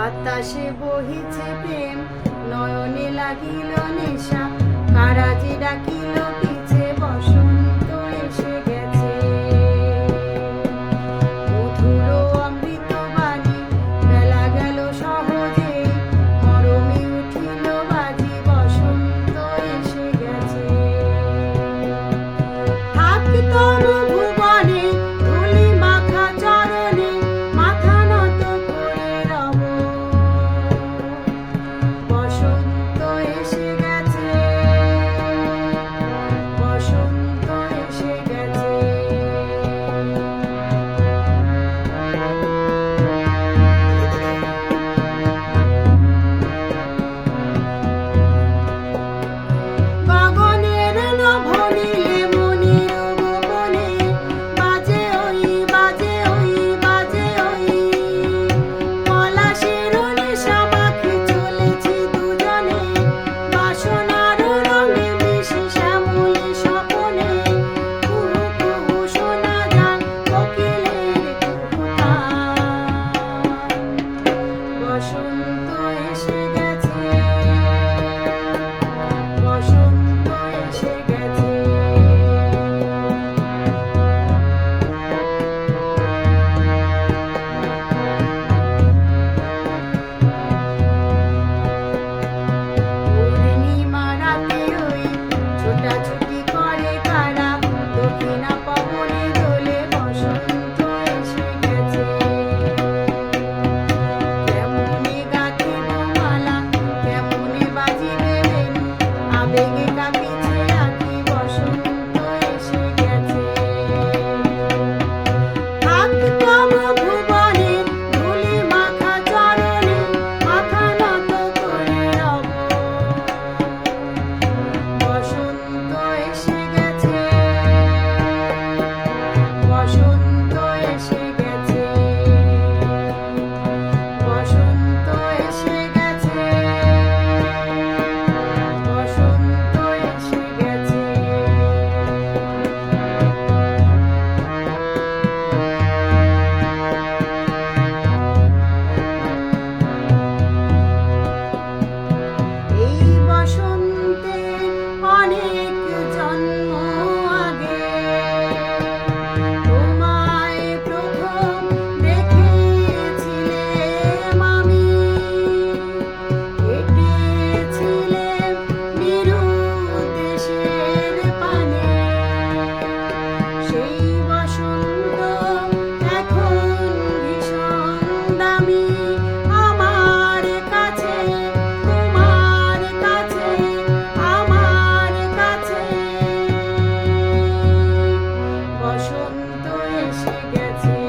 বাতাসে বহিছে প্রেম। নয়নে লাগিল নেশা কারাজি ডাকিল দক্ষিণা she gets